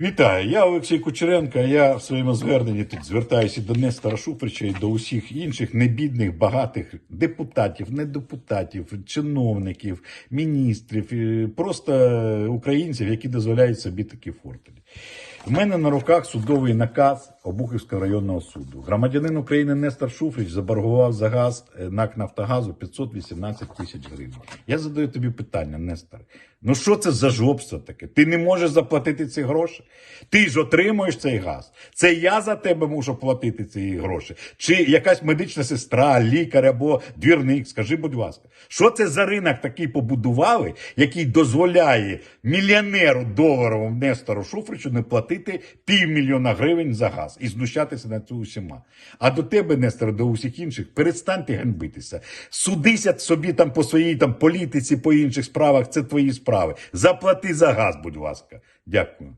Вітаю, я Олексій Кучеренко. Я в своєму зверненні тут звертаюся до Нестора Шуфрича і до усіх інших небідних, багатих депутатів, недепутатів, чиновників, міністрів, просто українців, які дозволяють собі такі фортелі. У мене на руках судовий наказ Обухівського районного суду. Громадянин України Нестор Шуфрич заборгував за газ е, НАК Нафтогазу 518 тисяч гривень. Я задаю тобі питання, Нестор. Ну що це за жобство таке? Ти не можеш заплатити ці гроші? Ти ж отримуєш цей газ. Це я за тебе мушу платити ці гроші. Чи якась медична сестра, лікар або двірник? Скажи, будь ласка, що це за ринок такий побудували, який дозволяє мільйонеру доларовому Нестору Шуфричу не платити півмільйона гривень за газ і знущатися над цю усіма. А до тебе, Нестор, до усіх інших, перестаньте ганьбитися. Судися собі там по своїй там політиці, по інших справах, це твої справи. Заплати за газ, будь ласка. Дякую.